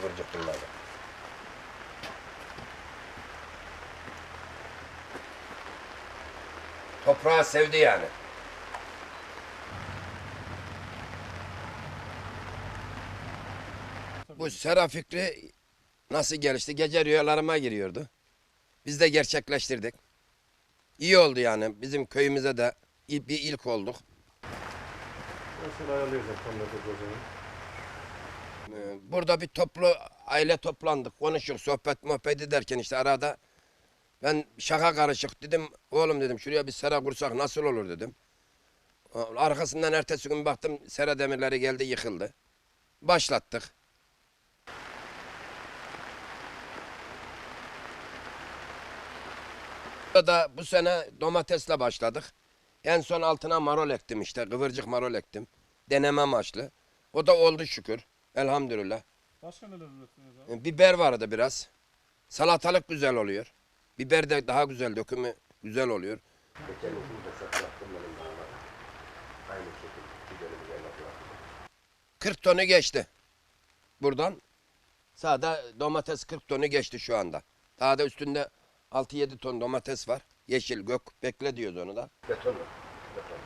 Kıvırcık bunlar. Toprağı sevdi yani. Bu sera fikri nasıl gelişti? Gece rüyalarıma giriyordu. Biz de gerçekleştirdik. İyi oldu yani. Bizim köyümüze de bir ilk olduk. Nasıl ayarlayacak tam da Burada bir toplu aile toplandık. Konuşuyoruz, sohbet muhabbet ederken işte arada ben şaka karışık dedim. Oğlum dedim şuraya bir sera kursak nasıl olur dedim. Arkasından ertesi gün baktım sera demirleri geldi yıkıldı. Başlattık. da bu sene domatesle başladık. En son altına marul ektim işte. Kıvırcık marul ektim. Deneme amaçlı. O da oldu şükür. Elhamdülillah. Başka neler üretiyorsunuz abi? E, Biber vardı biraz. Salatalık güzel oluyor. Biber de daha güzel, dökümü güzel oluyor. Geçen gün de saklattım benim Aynı şekilde biberimi 40 tonu geçti. Buradan. Sağda domates 40 tonu geçti şu anda. Daha da üstünde 6-7 ton domates var. Yeşil gök bekle diyoruz onu da. Beton. Beton.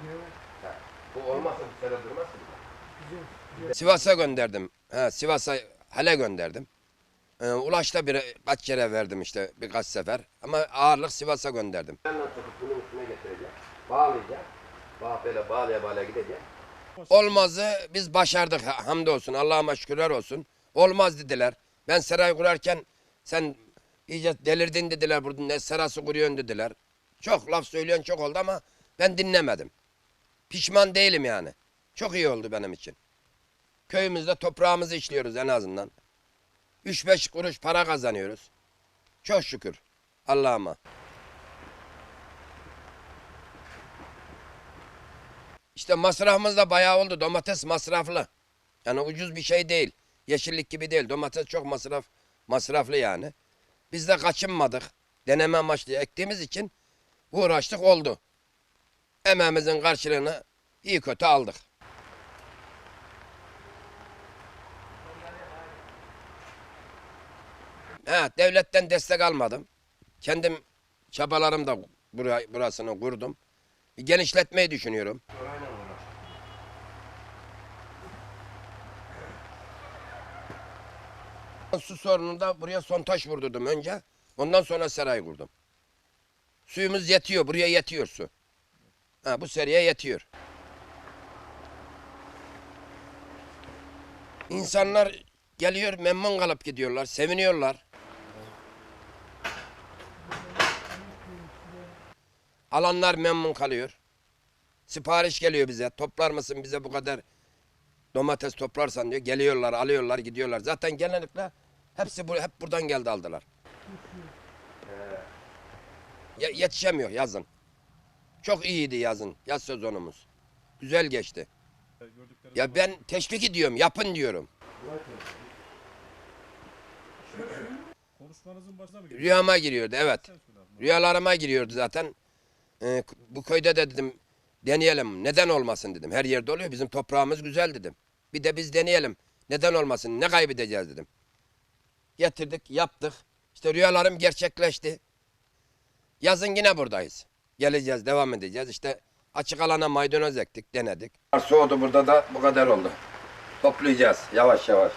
Ha, Bu olmazsa bir sene durmaz ki. Sivas'a gönderdim. Sivas'a hale gönderdim. Ee, Ulaş'ta bir kaç kere verdim işte birkaç sefer. Ama ağırlık Sivas'a gönderdim. Ben tutup bunun üstüne getireceğim. Bağlayacağım. Bağ böyle bağlaya bağlaya gideceğim. Olmazı biz başardık ha- hamdolsun Allah'ıma şükürler olsun. Olmaz dediler. Ben saray kurarken sen iyice delirdin dediler burada ne serası kuruyorsun dediler. Çok laf söyleyen çok oldu ama ben dinlemedim. Pişman değilim yani. Çok iyi oldu benim için. Köyümüzde toprağımızı işliyoruz en azından. 3-5 kuruş para kazanıyoruz. Çok şükür Allah'ıma. İşte masrafımız da bayağı oldu. Domates masraflı. Yani ucuz bir şey değil. Yeşillik gibi değil. Domates çok masraf masraflı yani. Biz de kaçınmadık. Deneme amaçlı ektiğimiz için uğraştık oldu. Emeğimizin karşılığını iyi kötü aldık. Ha, devletten destek almadım. Kendim çabalarımda burayı, burasını kurdum. Genişletmeyi düşünüyorum. Su sorununda buraya sontaş vurdurdum önce. Ondan sonra saray kurdum. Suyumuz yetiyor. Buraya yetiyor su. Ha, bu seriye yetiyor. İnsanlar geliyor memnun kalıp gidiyorlar. Seviniyorlar. Alanlar memnun kalıyor. Sipariş geliyor bize. Toplar mısın bize bu kadar domates toplarsan diyor. Geliyorlar, alıyorlar, gidiyorlar. Zaten genellikle hepsi bu, hep buradan geldi aldılar. Ye- yetişemiyor yazın. Çok iyiydi yazın, yaz sezonumuz. Güzel geçti. Ya ben teşvik ediyorum, yapın diyorum. konuşmanızın başına mı geliyor? Rüyama giriyordu, evet. Rüyalarıma giriyordu zaten. Ee, bu köyde de dedim deneyelim. Neden olmasın dedim. Her yerde oluyor. Bizim toprağımız güzel dedim. Bir de biz deneyelim. Neden olmasın? Ne kaybedeceğiz dedim. Getirdik, yaptık. İşte rüyalarım gerçekleşti. Yazın yine buradayız. Geleceğiz, devam edeceğiz. İşte açık alana maydanoz ektik, denedik. Soğudu burada da bu kadar oldu. Toplayacağız yavaş yavaş.